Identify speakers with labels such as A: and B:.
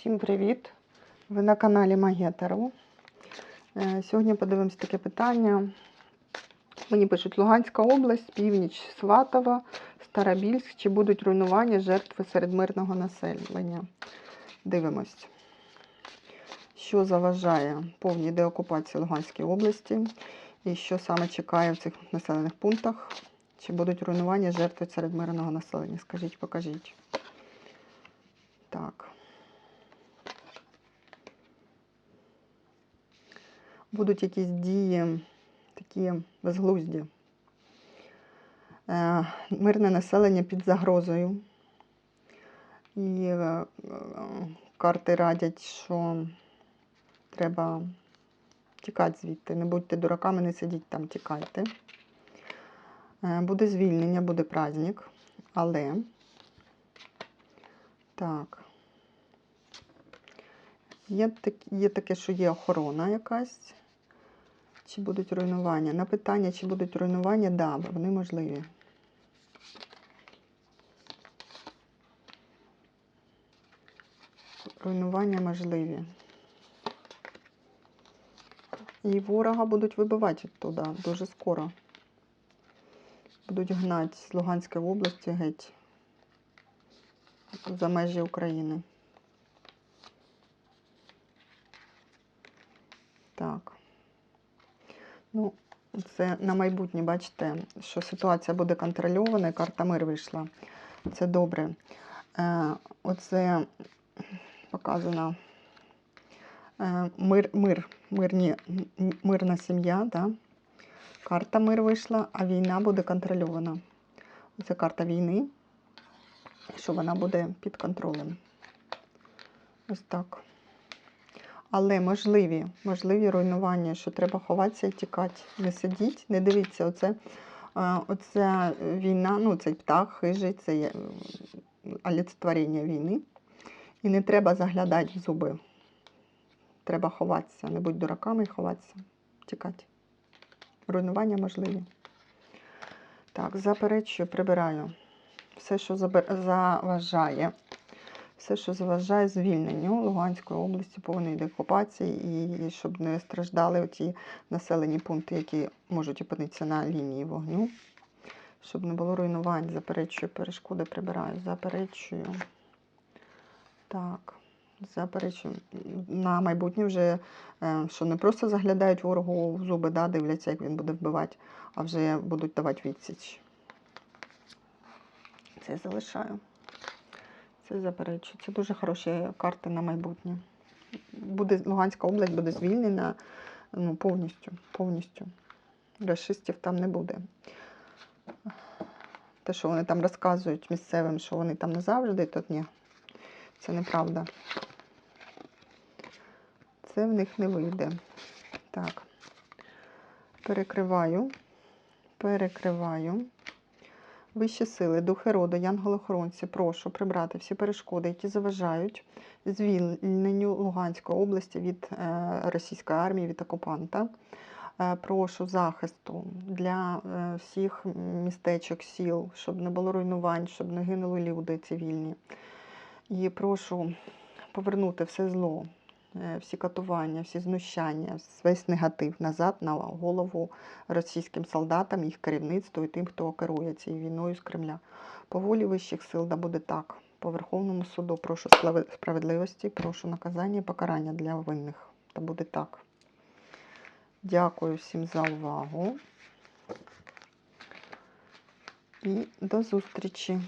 A: Всім привіт! Ви на каналі Магія Таро. Е, Сьогодні подивимось таке питання. Мені пишуть Луганська область, північ Сватова, Старобільськ. Чи будуть руйнування жертви серед мирного населення? Дивимось. Що заважає повній деокупації Луганської області? І що саме чекає в цих населених пунктах? Чи будуть руйнування жертви серед мирного населення? Скажіть, покажіть. Так. Будуть якісь дії такі безглузді. Е, Мирне населення під загрозою. І е, е, карти радять, що треба тікати звідти. Не будьте дураками, не сидіть там, тікайте. Буде звільнення, буде праздник, але так. Є, є таке, що є охорона якась. Чи будуть руйнування? На питання, чи будуть руйнування, так, да, вони можливі. Руйнування можливі. І ворога будуть вибивати туди дуже скоро. Будуть гнати з Луганської області геть за межі України. Так. Ну, це на майбутнє, бачите, що ситуація буде контрольована, і карта мир вийшла. Це добре. Е, оце показано е, мир, мир, мирні, мирна сім'я, да? карта мир вийшла, а війна буде контрольована. Це карта війни, що вона буде під контролем. Ось так. Але можливі, можливі руйнування, що треба ховатися і тікати. Не сидіть, не дивіться, оце, е, оця війна, ну цей птах хижий, це є олицетворення війни. І не треба заглядати в зуби. Треба ховатися. Не будь дураками і ховатися. Тікати. Руйнування можливі. Так, заперечую, прибираю. Все, що заважає все, що заважає звільненню Луганської області, повної деокупації, і щоб не страждали ті населені пункти, які можуть опинитися на лінії вогню, щоб не було руйнувань. Заперечую, перешкоди прибираю. Заперечую. Так. Заперечую. На майбутнє вже, е, що не просто заглядають ворогу в зуби, да, дивляться, як він буде вбивати, а вже будуть давати відсіч. Це залишаю. Це заперечую. Це дуже хороші карти на майбутнє. Буде Луганська область буде звільнена ну, повністю. повністю. Расистів там не буде. Те, що вони там розказують місцевим, що вони там назавжди, то ні. Це неправда. Це в них не вийде. Так. Перекриваю. Перекриваю. Вищі сили, духи роду, янголи-охоронці, прошу прибрати всі перешкоди, які заважають звільненню Луганської області від е, російської армії, від окупанта. Е, прошу захисту для е, всіх містечок, сіл, щоб не було руйнувань, щоб не гинули люди цивільні. І прошу повернути все зло, всі катування, всі знущання, весь негатив назад на голову російським солдатам, їх керівництву і тим, хто керує цією війною з Кремля. По волі вищих сил да буде так. По Верховному суду прошу справедливості, прошу наказання і покарання для винних. Та буде так. Дякую всім за увагу. І до зустрічі.